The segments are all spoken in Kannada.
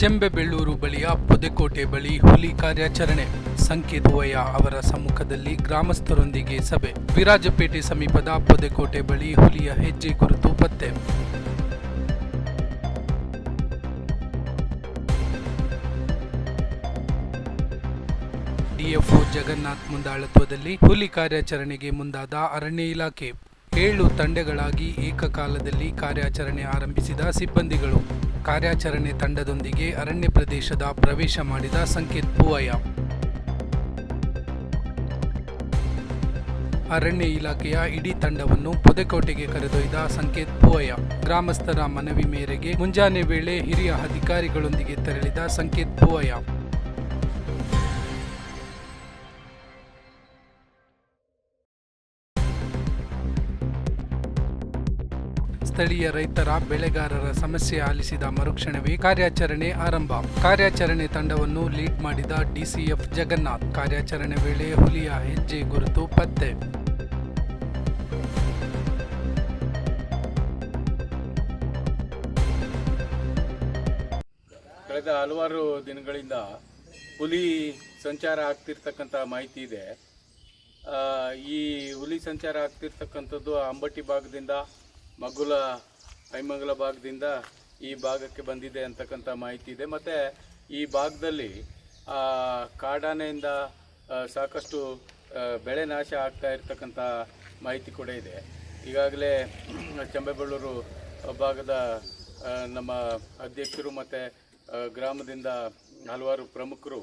ಚೆಂಬೆಬೆಳ್ಳೂರು ಬಳಿಯ ಪೊದೆಕೋಟೆ ಬಳಿ ಹುಲಿ ಕಾರ್ಯಾಚರಣೆ. ಸಂಕೇತ್ ಓಯ ಅವರ ಸಮ್ಮುಖದಲ್ಲಿ ಗ್ರಾಮಸ್ಥರೊಂದಿಗೆ ಸಭೆ. ವಿರಾಜಪೇಟೆ ಸಮೀಪದ ಪೊದೆಕೋಟೆ ಬಳಿ ಹುಲಿಯ ಹೆಜ್ಜೆ ಗುರುತು ಪತ್ತೆ. ಡಿಎಫ್ಒ ಜಗನ್ನಾಥ್ ಮುಂದಾಳತ್ವದಲ್ಲಿ ಹುಲಿ ಕಾರ್ಯಾಚರಣೆಗೆ ಮುಂದಾದ ಅರಣ್ಯ ಇಲಾಖೆ. ಏಳು ತಂಡಗಳಾಗಿ ಏಕಕಾಲದಲ್ಲಿ ಕಾರ್ಯಾಚರಣೆ ಆರಂಭಿಸಿದ ಸಿಬ್ಬಂದಿಗಳು. ಕಾರ್ಯಾಚರಣೆ ತಂಡದೊಂದಿಗೆ ಅರಣ್ಯ ಪ್ರದೇಶದ ಪ್ರವೇಶ ಮಾಡಿದ ಸಂಕೇತ್ ಪೂವಯ್ಯ. ಅರಣ್ಯ ಇಲಾಖೆಯ ಇಡೀ ತಂಡವನ್ನು ಪೊದೆಕೋಟೆಗೆ ಕರೆದೊಯ್ದ ಸಂಕೇತ್ ಪೂವಯ್ಯ. ಗ್ರಾಮಸ್ಥರ ಮನವಿ ಮೇರೆಗೆ ಮುಂಜಾನೆ ವೇಳೆ ಹಿರಿಯ ಅಧಿಕಾರಿಗಳೊಂದಿಗೆ ತೆರಳಿದ ಸಂಕೇತ್ ಪೂವಯ್ಯ. ಸ್ಥಳೀಯ ರೈತರ ಬೆಳೆಗಾರರ ಸಮಸ್ಯೆ ಆಲಿಸಿದ ಮರುಕ್ಷಣವೇ ಕಾರ್ಯಾಚರಣೆ ಆರಂಭ. ಕಾರ್ಯಾಚರಣೆ ತಂಡವನ್ನು ಲೀಡ್ ಮಾಡಿದ ಡಿಸಿಎಫ್ ಜಗನ್ನಾಥ್. ಕಾರ್ಯಾಚರಣೆ ವೇಳೆ ಹುಲಿಯ ಹೆಜ್ಜೆ ಗುರುತು ಪತ್ತೆ. ಕಳೆದ ಹಲವಾರು ದಿನಗಳಿಂದ ಹುಲಿ ಸಂಚಾರ ಆಗ್ತಿರ್ತಕ್ಕಂಥ ಮಾಹಿತಿ ಇದೆ. ಈ ಹುಲಿ ಸಂಚಾರ ಆಗ್ತಿರ್ತಕ್ಕಂಥದ್ದು ಅಂಬಟ್ಟಿ ಭಾಗದಿಂದ ಮಗ್ಗುಲ ಐಮಂಗಲ ಭಾಗದಿಂದ ಈ ಭಾಗಕ್ಕೆ ಬಂದಿದೆ ಅಂತಕ್ಕಂಥ ಮಾಹಿತಿ ಇದೆ. ಮತ್ತು ಈ ಭಾಗದಲ್ಲಿ ಕಾಡಾನೆಯಿಂದ ಸಾಕಷ್ಟು ಬೆಳೆ ನಾಶ ಆಗ್ತಾ ಇರ್ತಕ್ಕಂಥ ಮಾಹಿತಿ ಕೂಡ ಇದೆ. ಈಗಾಗಲೇ ಚಂಬೆಬಳ್ಳೂರು ಭಾಗದ ನಮ್ಮ ಅಧ್ಯಕ್ಷರು ಮತ್ತು ಗ್ರಾಮದಿಂದ ಹಲವಾರು ಪ್ರಮುಖರು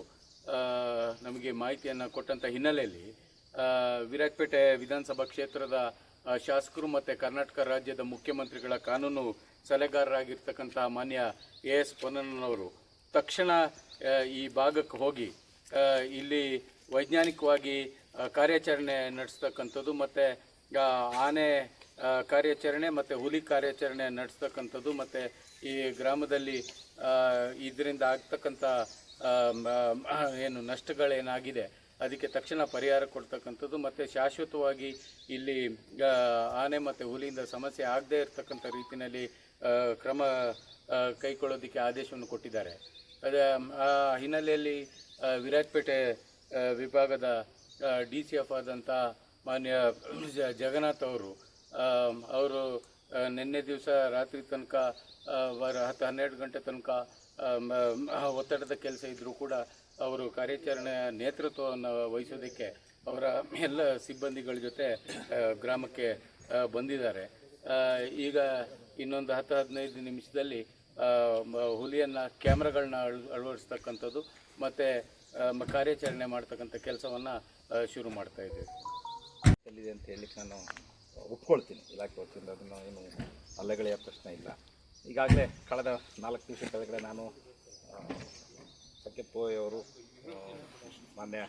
ನಮಗೆ ಮಾಹಿತಿಯನ್ನು ಕೊಟ್ಟಂಥ ಹಿನ್ನೆಲೆಯಲ್ಲಿ ವಿರಾಟ್ಪೇಟೆ ವಿಧಾನಸಭಾ ಕ್ಷೇತ್ರದ ಶಾಸಕರು ಮತ್ತು ಕರ್ನಾಟಕ ರಾಜ್ಯದ ಮುಖ್ಯಮಂತ್ರಿಗಳ ಕಾನೂನು ಸಲಹೆಗಾರರಾಗಿರ್ತಕ್ಕಂಥ ಮಾನ್ಯ ಎ ಎಸ್ ಪೊನ್ನಣ್ಣನವರು. ತಕ್ಷಣ ಈ ಭಾಗಕ್ಕೆ ಹೋಗಿ ಇಲ್ಲಿ ವೈಜ್ಞಾನಿಕವಾಗಿ ಕಾರ್ಯಾಚರಣೆ ನಡೆಸ್ತಕ್ಕಂಥದ್ದು ಮತ್ತು ಆನೆ ಕಾರ್ಯಾಚರಣೆ ಮತ್ತು ಹುಲಿ ಕಾರ್ಯಾಚರಣೆ ನಡೆಸ್ತಕ್ಕಂಥದ್ದು ಮತ್ತು ಈ ಗ್ರಾಮದಲ್ಲಿ ಇದರಿಂದ ಆಗ್ತಕ್ಕಂಥ ಏನು ನಷ್ಟಗಳೇನಾಗಿದೆ. ಅದಕ್ಕೆ ತಕ್ಷಣ ಪರಿಹಾರ ಕೊಡ್ತಕ್ಕಂಥದ್ದು, ಮತ್ತು ಶಾಶ್ವತವಾಗಿ ಇಲ್ಲಿ ಆನೆ ಮತ್ತು ಹುಲಿಯಿಂದ ಸಮಸ್ಯೆ ಆಗದೇ ಇರತಕ್ಕಂಥ ರೀತಿಯಲ್ಲಿ ಕ್ರಮ ಕೈಕೊಳ್ಳೋದಕ್ಕೆ ಕೈಗೊಳ್ಳೋದಕ್ಕೆ ಆದೇಶವನ್ನು ಕೊಟ್ಟಿದ್ದಾರೆ. ಅದ, ಆ ಹಿನ್ನೆಲೆಯಲ್ಲಿ ವಿರಾಜಪೇಟೆ ವಿಭಾಗದ ಡಿ ಸಿ ಎಫ್ ಆದಂಥ ಮಾನ್ಯ ಜಗನ್ನಾಥ್ ಅವರು ಅವರು ನಿನ್ನೆ ದಿವಸ ರಾತ್ರಿ ತನಕ ಹತ್ತು ಹನ್ನೆರಡು ಗಂಟೆ ತನಕ ಒತ್ತಡದ ಕೆಲಸ ಇದ್ದರೂ ಕೂಡ ಅವರು ಕಾರ್ಯಾಚರಣೆಯ ನೇತೃತ್ವವನ್ನು ವಹಿಸೋದಕ್ಕೆ ಅವರ ಎಲ್ಲ ಸಿಬ್ಬಂದಿಗಳ ಜೊತೆ ಗ್ರಾಮಕ್ಕೆ ಬಂದಿದ್ದಾರೆ. ಈಗ ಇನ್ನೊಂದು ಹತ್ತು ಹದಿನೈದು ನಿಮಿಷದಲ್ಲಿ ಹುಲಿಯನ್ನು ಕ್ಯಾಮ್ರಾಗಳನ್ನ ಅಳ, ಅಳವಡಿಸ್ತಕ್ಕಂಥದ್ದು ಮತ್ತು ಕಾರ್ಯಾಚರಣೆ ಮಾಡ್ತಕ್ಕಂಥ ಕೆಲಸವನ್ನು ಶುರು ಮಾಡ್ತಾ ಇದ್ದೀವಿ. ಅಂತ ಹೇಳಲಿಕ್ಕೆ ನಾನು ಒಪ್ಕೊಳ್ತೀನಿ. ಇಲಾಖೆ ವತಿಯಿಂದ ಅದನ್ನು ಏನು ಅಲ್ಲಗಳೆಯ ಪ್ರಶ್ನೆ ಇಲ್ಲ. ಈಗಾಗಲೇ ಕಳೆದ ನಾಲ್ಕು ದಿವಸ ಕೆಳಗಡೆ ನಾನು ಅವರು ಮಾನ್ಯ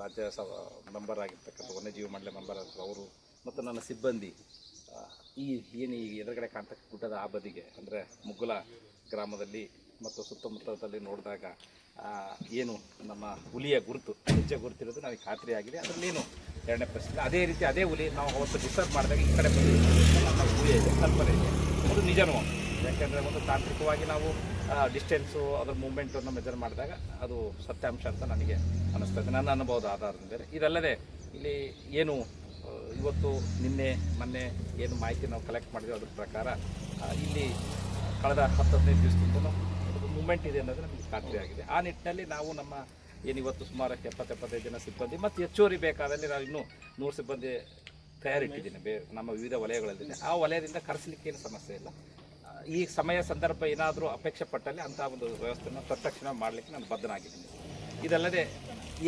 ರಾಜ್ಯ ಸಭ ಮೆಂಬರ್ ಆಗಿರ್ತಕ್ಕಂಥ ವನ್ಯಜೀವಿ ಮಂಡಳಿ ಮೆಂಬರ್ ಅವರು ಮತ್ತು ನನ್ನ ಸಿಬ್ಬಂದಿ ಈ ಏನು ಈ ಎದುರುಗಡೆ ಕಾಣ್ತಕ್ಕ ಗುಡ್ಡದ ಆ ಬದಿಗೆ, ಅಂದರೆ ಮುಗ್ಗುಲ ಗ್ರಾಮದಲ್ಲಿ ಮತ್ತು ಸುತ್ತಮುತ್ತದಲ್ಲಿ ನೋಡಿದಾಗ ಏನು ನಮ್ಮ ಹುಲಿಯ ಗುರುತು ಹೆಜ್ಜೆ ಗುರುತಿರೋದು ನನಗೆ ಖಾತ್ರಿ ಆಗಿದೆ. ಅದರಲ್ಲೇನು ಎರಡನೇ ಪ್ರಶ್ನೆ. ಅದೇ ರೀತಿ ಅದೇ ಹುಲಿ ನಾವು ಅವತ್ತು ಡಿಸ್ಟರ್ಬ್ ಮಾಡಿದಾಗ ಈ ಕಡೆ ಬಂದು ನಮ್ಮ ಹುಲಿ ಇದೆ ಕಲ್ಪನೆ ಇದೆ. ಅದು ನಿಜನೂ. ಯಾಕೆಂದರೆ ಒಂದು ತಾಂತ್ರಿಕವಾಗಿ ನಾವು ಡಿಸ್ಟೆನ್ಸು ಅದರ ಮೂಮೆಂಟನ್ನು ಮೆಜರ್ ಮಾಡಿದಾಗ ಅದು ಸತ್ಯಾಂಶ ಅಂತ ನನಗೆ ಅನ್ನಿಸ್ತದೆ ನನ್ನ ಅನುಭವದ ಆಧಾರದ ಮೇಲೆ ಇದಲ್ಲದೆ ಇಲ್ಲಿ ಏನು ಇವತ್ತು ನಿನ್ನೆ, ಮೊನ್ನೆ ಏನು ಮಾಹಿತಿ ನಾವು ಕಲೆಕ್ಟ್ ಮಾಡಿದ್ವಿ ಅದ್ರ ಪ್ರಕಾರ ಇಲ್ಲಿ ಕಳೆದ ಹತ್ತು ಹದಿನೈದು ದಿವಸದಿಂದ ಮೂಮೆಂಟ್ ಇದೆ ಅನ್ನೋದು ನಮಗೆ ಖಾತ್ರಿ ಆಗಿದೆ. ಆ ನಿಟ್ಟಿನಲ್ಲಿ ನಾವು ನಮ್ಮ ಏನು ಇವತ್ತು ಸುಮಾರು ಎಪ್ಪತ್ತು, ಎಪ್ಪತ್ತೈದು ಜನ ಸಿಬ್ಬಂದಿ ಮತ್ತು ಹೆಚ್ಚುವರಿ ಬೇಕಾದಲ್ಲಿ ನಾವು ಇನ್ನೂ ನೂರು ಸಿಬ್ಬಂದಿ ತಯಾರಿಟ್ಟಿದ್ದೀನಿ. ಬೇ, ನಮ್ಮ ವಿವಿಧ ವಲಯಗಳಲ್ಲಿ ಆ ವಲಯದಿಂದ ಕರೆಸಲಿಕ್ಕೆ ಏನು ಸಮಸ್ಯೆ ಇಲ್ಲ. ಈ ಸಮಯ ಸಂದರ್ಭ ಏನಾದರೂ ಅಪೇಕ್ಷೆ ಪಟ್ಟಲ್ಲಿ ಅಂಥ ಒಂದು ವ್ಯವಸ್ಥೆಯನ್ನು ತತ್ಕ್ಷಣ ಮಾಡಲಿಕ್ಕೆ ನಾನು ಬದ್ಧನಾಗಿದ್ದೀನಿ. ಇದಲ್ಲದೆ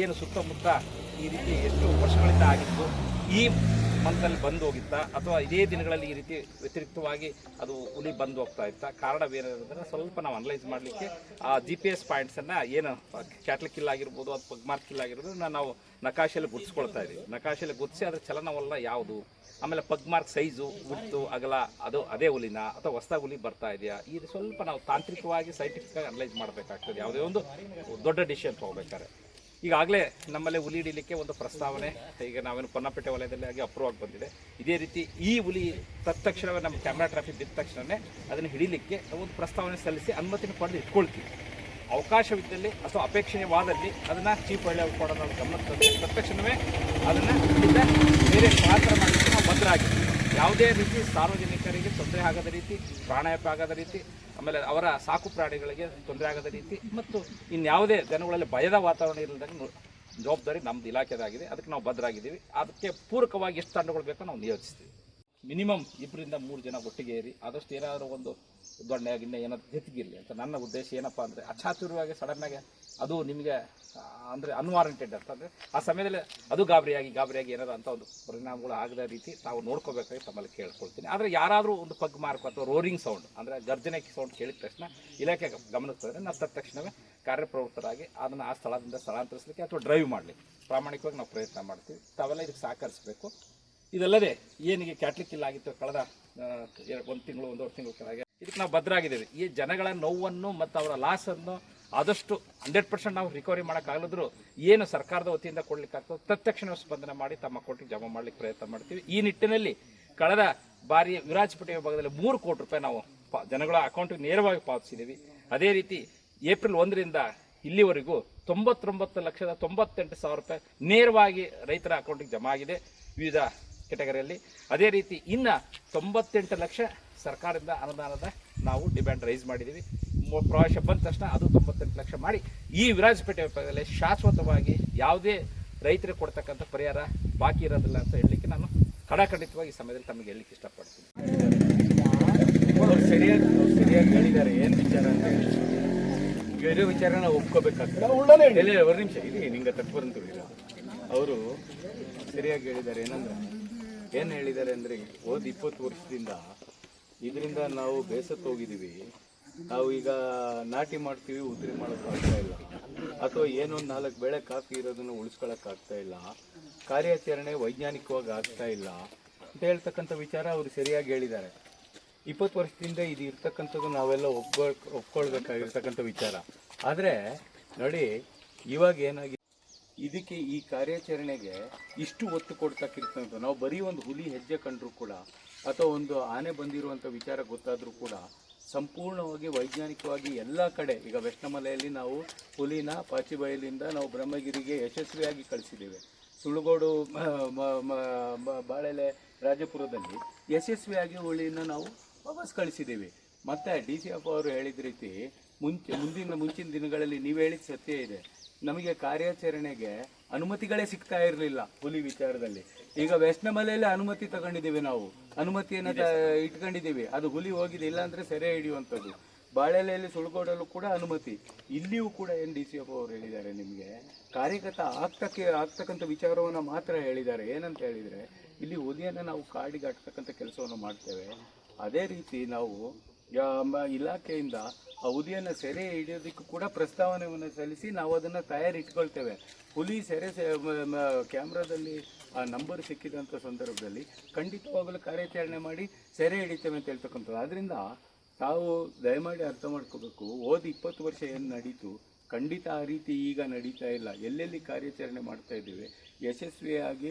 ಏನು ಸುತ್ತಮುತ್ತ ಈ ರೀತಿ ಎಷ್ಟು ವರ್ಷಗಳಿಂದ ಆಗಿತ್ತು, ಈ ಮಂತಲ್ಲಿ ಬಂದು ಹೋಗಿತ್ತಾ? ಅಥವಾ ಇದೇ ದಿನಗಳಲ್ಲಿ ಈ ರೀತಿ ವ್ಯತಿರಿಕ್ತವಾಗಿ ಅದು ಹುಲಿ ಬಂದು ಹೋಗ್ತಾ ಇತ್ತಾ? ಕಾರಣವೇನಂದ್ರೆ ಸ್ವಲ್ಪ ನಾವು ಅನಲೈಸ್ ಮಾಡಲಿಕ್ಕೆ ಆ ಜಿ ಪಿ ಎಸ್ ಪಾಯಿಂಟ್ಸನ್ನು ಏನು ಕ್ಯಾಟ್ಲ್ ಕಿಲ್ ಆಗಿರ್ಬೋದು ಅದು ಪಗ್ಮಾರ್ಕ್ ಕಿಲ್ ಆಗಿರ್ಬೋದು ನಾವು ನಕಾಶೆಯಲ್ಲಿ ಗುರ್ಸ್ಕೊಳ್ತಾ ಇದ್ದೀವಿ ನಕಾಶೆಯಲ್ಲಿ ಗುರ್ಸಿ ಅದರ ಚಲನವಲ್ಲ ಯಾವುದು? ಆಮೇಲೆ ಪಗ್ಮಾರ್ಕ್ ಸೈಜು ಉತ್ತು ಅಗಲ, ಅದು ಅದೇ ಹುಲಿನ? ಅಥವಾ ಹೊಸ ಹುಲಿ ಬರ್ತಾ ಇದೆಯಾ? ಇದು ಸ್ವಲ್ಪ ನಾವು ತಾಂತ್ರಿಕವಾಗಿ ಸೈಂಟಿಫಿಕ್ ಆಗಿ ಅನಲೈಸ್ ಮಾಡಬೇಕಾಗ್ತದೆ. ಯಾವುದೇ ಒಂದು ದೊಡ್ಡ ಡಿಸಿಷನ್ ತೊಗೋಬೇಕಾದ್ರೆ. ಈಗಾಗಲೇ ನಮ್ಮಲ್ಲೇ ಹುಲಿ ಹಿಡಿಲಿಕ್ಕೆ ಒಂದು ಪ್ರಸ್ತಾವನೆ. ಈಗ ನಾವೇನು ಪೊನ್ನಪೇಟೆ ವಲಯದಲ್ಲಿ ಆಗಿ ಅಪ್ರೂವ್ ಆಗಿ ಬಂದಿದೆ. ಇದೇ ರೀತಿ ಈ ಹುಲಿ ತತ್ಕ್ಷಣವೇ ನಮ್ಮ ಕ್ಯಾಮ್ರಾ ಟ್ರಾಫಿಕ್ ಬಿದ್ದ ತಕ್ಷಣವೇ ಅದನ್ನು ಹಿಡಿಲಿಕ್ಕೆ ಒಂದು ಪ್ರಸ್ತಾವನೆ ಸಲ್ಲಿಸಿ ಅನುಮತಿನ ಪಡೆದು ಇಟ್ಕೊಳ್ತೀವಿ. ಅವಕಾಶವಿದ್ದಲ್ಲಿ ಅಥವಾ ಅಪೇಕ್ಷಣೀಯವಾದಲ್ಲಿ ಅದನ್ನು ಚೀಫ್ ಒಳ್ಳೆ ಕೊಡೋದು ಗಮನ ತಂದು ತಕ್ಷಣವೇ ಅದನ್ನು ಬೇರೆ ಪಾತ್ರ ಮಾಡಲಿಕ್ಕೆ ನಾವು ಬದ್ಧರಾಗಿದ್ದೀವಿ ಯಾವುದೇ ರೀತಿ ಸಾರ್ವಜನಿಕರಿಗೆ ತೊಂದರೆ ಆಗದ ರೀತಿ ಪ್ರಾಣಾಯಾಮ ಆಗದ ರೀತಿ ಆಮೇಲೆ ಅವರ ಸಾಕು ಪ್ರಾಣಿಗಳಿಗೆ ತೊಂದರೆ ಆಗದ ರೀತಿ ಮತ್ತು ಇನ್ಯಾವುದೇ ಜನಗಳಲ್ಲಿ ಭಯದ ವಾತಾವರಣ ಇಲ್ಲದಂಗೆ ಜವಾಬ್ದಾರಿ ನಮ್ದು ಇಲಾಖೆದಾಗಿದೆ. ಅದಕ್ಕೆ ನಾವು ಬದ್ಧರಾಗಿದ್ದೀವಿ ಅದಕ್ಕೆ ಪೂರಕವಾಗಿ ಎಷ್ಟು ತಂಡಗಳು ಬೇಕೋ ನಾವು ನಿಯೋಜಿಸ್ತೀವಿ. ಮಿನಿಮಮ್ ಇಬ್ಬರಿಂದ ಮೂರು ಜನ ಒಟ್ಟಿಗೆ ಏರಿ ಆದಷ್ಟು ಏನಾದರೂ ಒಂದು ದೊಣ್ಣೆ, ಗಿಣ್ಣೆ ಏನಾದ್ರು ಜೊತೆಗಿರಲಿ ಅಂತ. ನನ್ನ ಉದ್ದೇಶ ಏನಪ್ಪ ಅಂದರೆ ಅಚಾತುರ್ಯವಾಗಿ ಸಡನ್ನಾಗಿ ಅದು ನಿಮಗೆ ಅಂದರೆ ಅನ್ವಾರಂಟೆಡ್ ಅಂತಂದರೆ ಆ ಸಮಯದಲ್ಲಿ ಅದು ಗಾಬರಿಯಾಗಿ ಗಾಬರಿಯಾಗಿ ಏನಾದರೂ ಅಂತ ಒಂದು ಪರಿಣಾಮಗಳು ಆಗದ ರೀತಿ ತಾವು ನೋಡ್ಕೋಬೇಕಾಗಿ ತಮ್ಮಲ್ಲಿ ಕೇಳ್ಕೊಳ್ತೀನಿ. ಆದರೆ ಯಾರಾದರೂ ಒಂದು ಪಗ್ ಮಾರ್ಕ್ ಅಥವಾ ರೋರಿಂಗ್ ಸೌಂಡ್ ಅಂದರೆ ಗರ್ಜನೆ ಸೌಂಡ್ ಕೇಳಿದ ತಕ್ಷಣ ಇಲಾಖೆ ಗಮನಿಸ್ತಾರೆ ನಾವು ನಾವು ತಕ್ಷಣವೇ ಕಾರ್ಯಪ್ರವೃತ್ತರಾಗಿ ಅದನ್ನು ಆ ಸ್ಥಳದಿಂದ ಸ್ಥಳಾಂತರಿಸಲಿಕ್ಕೆ ಅಥವಾ ಡ್ರೈವ್ ಮಾಡಲಿ ಪ್ರಾಮಾಣಿಕವಾಗಿ ನಾವು ಪ್ರಯತ್ನ ಮಾಡ್ತೀವಿ. ತಾವೆಲ್ಲ ಇದಕ್ಕೆ ಸಹಕರಿಸಬೇಕು. ಇದಲ್ಲದೆ ಏನಿಗೆ ಕ್ಯಾಟ್ಲಿಕ್ ಇಲ್ಲ ಆಗಿತ್ತು ಕಳೆದ ಒಂದು ತಿಂಗಳು, ಒಂದೂವರೆ ತಿಂಗಳು ಕೆಳಗೆ, ಇದಕ್ಕೆ ನಾವು ಭದ್ರಾಗಿದ್ದೇವೆ. ಈ ಜನಗಳ ನೋವನ್ನು ಮತ್ತು ಅವರ ಲಾಸನ್ನು ಆದಷ್ಟು ಹಂಡ್ರೆಡ್ ಪರ್ಸೆಂಟ್ ನಾವು ರಿಕವರಿ ಮಾಡೋಕ್ಕಾಗಲಿದ್ರು ಏನು ಸರ್ಕಾರದ ವತಿಯಿಂದ ಕೊಡಲಿಕ್ಕಾಗ್ತದೆ ತತ್ಕ್ಷಣ ಸ್ಪಂದನೆ ಮಾಡಿ ತಮ್ಮ ಅಕೌಂಟಿಗೆ ಜಮಾ ಮಾಡಲಿಕ್ಕೆ ಪ್ರಯತ್ನ ಮಾಡ್ತೀವಿ. ಈ ನಿಟ್ಟಿನಲ್ಲಿ ಕಳೆದ ಬಾರಿ ವಿರಾಜಪೇಟೆ ವಿಭಾಗದಲ್ಲಿ ಮೂರು ಕೋಟಿ ರೂಪಾಯಿ ನಾವು ಜನಗಳ ಅಕೌಂಟಿಗೆ ನೇರವಾಗಿ ಪಾವತಿಸಿದ್ದೀವಿ. ಅದೇ ರೀತಿ ಏಪ್ರಿಲ್ ಒಂದರಿಂದ ಇಲ್ಲಿವರೆಗೂ ತೊಂಬತ್ತೊಂಬತ್ತು ಲಕ್ಷದ ತೊಂಬತ್ತೆಂಟು ಸಾವಿರ ರೂಪಾಯಿ ನೇರವಾಗಿ ರೈತರ ಅಕೌಂಟಿಗೆ ಜಮಾ ಆಗಿದೆ. ವಿವಿಧ ಕೆಟಗರಿಯಲ್ಲಿ ಅದೇ ರೀತಿ ಇನ್ನು ತೊಂಬತ್ತೆಂಟು ಲಕ್ಷ ಸರ್ಕಾರದಿಂದ ಅನುದಾನದ ನಾವು ಡಿಮ್ಯಾಂಡ್ ರೈಸ್ ಮಾಡಿದ್ದೀವಿ ಪ್ರವಾಸ ಪ್ರವೇಶ ಬಂದ ತಕ್ಷಣ ಅದು ತೊಂಬತ್ತೆಂಟು ಲಕ್ಷ ಮಾಡಿ ಈ ವಿರಾಜಪೇಟೆ ವಿಭಾಗದಲ್ಲಿ ಶಾಶ್ವತವಾಗಿ ಯಾವುದೇ ರೈತರಿಗೆ ಕೊಡ್ತಕ್ಕಂಥ ಪರಿಹಾರ ಬಾಕಿ ಇರೋದಿಲ್ಲ ಅಂತ ಹೇಳಲಿಕ್ಕೆ ನಾನು ಕಡಾಖಂಡಿತವಾಗಿ ಈ ಸಮಯದಲ್ಲಿ ತಮಗೆ ಹೇಳಲಿಕ್ಕೆ ಇಷ್ಟಪಡ್ತೀನಿ. ಅವ್ರು ಸರಿಯಾಗಿ ಅವ್ರು ಸರಿಯಾಗಿ ಹೇಳಿದ್ದಾರೆ. ಏನು ವಿಚಾರ ಅಂತ ಹೇಳಿ. ಬೇರೆ ವಿಚಾರನ ಒಪ್ಕೋಬೇಕಾಗ್ತದೆ. ಒಂದು ನಿಮಿಷ. ಇರಿ ನಿಂಗೆ ತಪ್ಪು ಅವರು ಸರಿಯಾಗಿ ಹೇಳಿದ್ದಾರೆ. ಏನಂದ್ರೆ ಏನು ಹೇಳಿದ್ದಾರೆ ಅಂದರೆ, ಹೋದ ಇಪ್ಪತ್ತು ವರ್ಷದಿಂದ ಇದರಿಂದ ನಾವು ಬೇಸತ್ತು ಹೋಗಿದ್ದೀವಿ. ನಾವು ಈಗ ನಾಟಿ ಮಾಡ್ತೀವಿ, ಉದ್ರಿ ಮಾಡೋಕ್ಕಾಗ್ತಾ ಇಲ್ಲ. ಅಥವಾ ಏನೊಂದು ನಾಲ್ಕು ಬೆಳೆ ಕಾಫಿ ಇರೋದನ್ನು ಆಗ್ತಾ ಇಲ್ಲ. ಕಾರ್ಯಾಚರಣೆ ವೈಜ್ಞಾನಿಕವಾಗಿ ಆಗ್ತಾ ಇಲ್ಲ ಅಂತ ಹೇಳ್ತಕ್ಕಂಥ ವಿಚಾರ ಅವರು ಸರಿಯಾಗಿ ಹೇಳಿದ್ದಾರೆ. ಇಪ್ಪತ್ತು ವರ್ಷದಿಂದ ಇದು ಇರ್ತಕ್ಕಂಥದ್ದು ನಾವೆಲ್ಲ ಒಪ್ಕೊಳ್, ಒಪ್ಕೊಳ್ಬೇಕಾಗಿರ್ತಕ್ಕಂಥ ವಿಚಾರ. ಆದರೆ ನೋಡಿ, ಇವಾಗ ಏನಾಗಿದೆ ಇದಕ್ಕೆ ಈ ಕಾರ್ಯಾಚರಣೆಗೆ ಇಷ್ಟು ಒತ್ತು ಕೊಡ್ತಕ್ಕಿರ್ತಕ್ಕಂಥ ನಾವು ಬರೀ ಒಂದು ಹುಲಿ ಹೆಜ್ಜೆ ಕಂಡರೂ ಕೂಡ, ಅಥವಾ ಒಂದು ಆನೆ ಬಂದಿರುವಂಥ ವಿಚಾರ ಗೊತ್ತಾದರೂ ಕೂಡ, ಸಂಪೂರ್ಣವಾಗಿ ವೈಜ್ಞಾನಿಕವಾಗಿ ಎಲ್ಲ ಕಡೆ, ಈಗ ವೆಸ್ಟಮಲೆಯಲ್ಲಿ ನಾವು ಹುಲಿನ ಪಾಚಿಬಯಲಿಂದ ನಾವು ಬ್ರಹ್ಮಗಿರಿಗೆ ಯಶಸ್ವಿಯಾಗಿ ಕಳಿಸಿದ್ದೇವೆ. ಸುಳುಗೋಡು ಬಾಳೆಲೆ ರಾಜಪುರದಲ್ಲಿ ಯಶಸ್ವಿಯಾಗಿ ಹುಲಿನ ನಾವು ವಾಪಸ್ ಕಳಿಸಿದ್ದೀವಿ. ಮತ್ತೆ ಡಿ ಸಿ ಎಫ್ ಅವರು ಹೇಳಿದ ರೀತಿ ಮುಂಚೆ, ಮುಂದಿನ, ಮುಂಚಿನ ದಿನಗಳಲ್ಲಿ ನೀವು ಹೇಳಿದ ಸತ್ಯ ಇದೆ. ನಮಗೆ ಕಾರ್ಯಾಚರಣೆಗೆ ಅನುಮತಿಗಳೇ ಸಿಗ್ತಾ ಇರಲಿಲ್ಲ ಹುಲಿ ವಿಚಾರದಲ್ಲಿ. ಈಗ ವೆಸ್ಟ್ನಮಲೆಯಲ್ಲಿ ಅನುಮತಿ ತಗೊಂಡಿದ್ದೀವಿ ನಾವು. ಅನುಮತಿಯನ್ನು ಇಟ್ಕೊಂಡಿದ್ದೀವಿ. ಅದು ಹುಲಿ ಹೋಗಿದೆ ಇಲ್ಲ ಅಂದರೆ ಸೆರೆ ಹಿಡಿಯುವಂಥದ್ದು. ಬಾಳೆಲೆಯಲ್ಲಿ ಸುಳ್ಕೋಡಲ್ಲೂ ಕೂಡ ಅನುಮತಿ. ಇಲ್ಲಿಯೂ ಕೂಡ ಎನ್ ಡಿ ಸಿ ಎಫ್ ಅವರು ಹೇಳಿದ್ದಾರೆ ನಿಮಗೆ. ಕಾರ್ಯಗತ ಆಗ್ತಕ್ಕೆ, ಆಗ್ತಕ್ಕಂಥ ವಿಚಾರವನ್ನು ಮಾತ್ರ ಹೇಳಿದ್ದಾರೆ. ಏನಂತ ಹೇಳಿದರೆ, ಇಲ್ಲಿ ಹುಲಿಯನ್ನು ನಾವು ಕಾಡಿಗೆ ಹಾಕ್ತಕ್ಕಂಥ ಕೆಲಸವನ್ನು ಮಾಡ್ತೇವೆ. ಅದೇ ರೀತಿ ನಾವು ಇಲಾಖೆಯಿಂದ ಆ ಹುಲಿಯನ್ನು ಸೆರೆ ಹಿಡಿಯೋದಕ್ಕೂ ಕೂಡ ಪ್ರಸ್ತಾವನೆಯನ್ನು ಸಲ್ಲಿಸಿ ನಾವು ಅದನ್ನು ತಯಾರಿ ಇಟ್ಕೊಳ್ತೇವೆ ಹುಲಿ ಸೆರೆ ಕ್ಯಾಮ್ರಾದಲ್ಲಿ ಆ ನಂಬರ್ ಸಿಕ್ಕಿದಂಥ ಸಂದರ್ಭದಲ್ಲಿ ಖಂಡಿತವಾಗಲೂ ಕಾರ್ಯಾಚರಣೆ ಮಾಡಿ ಸೆರೆ ಹಿಡಿತೇವೆ ಅಂತ ಹೇಳ್ತಕ್ಕಂಥದ್ದು. ಆದ್ದರಿಂದ ತಾವು ದಯಮಾಡಿ ಅರ್ಥ ಮಾಡ್ಕೋಬೇಕು. ಹೋದ ಇಪ್ಪತ್ತು ವರ್ಷ ಏನು ನಡೀತು? ಖಂಡಿತ ಆ ರೀತಿ ಈಗ ನಡೀತಾ ಇಲ್ಲ. ಎಲ್ಲೆಲ್ಲಿ ಕಾರ್ಯಾಚರಣೆ ಮಾಡ್ತಾ ಇದ್ದೇವೆ? ಯಶಸ್ವಿಯಾಗಿ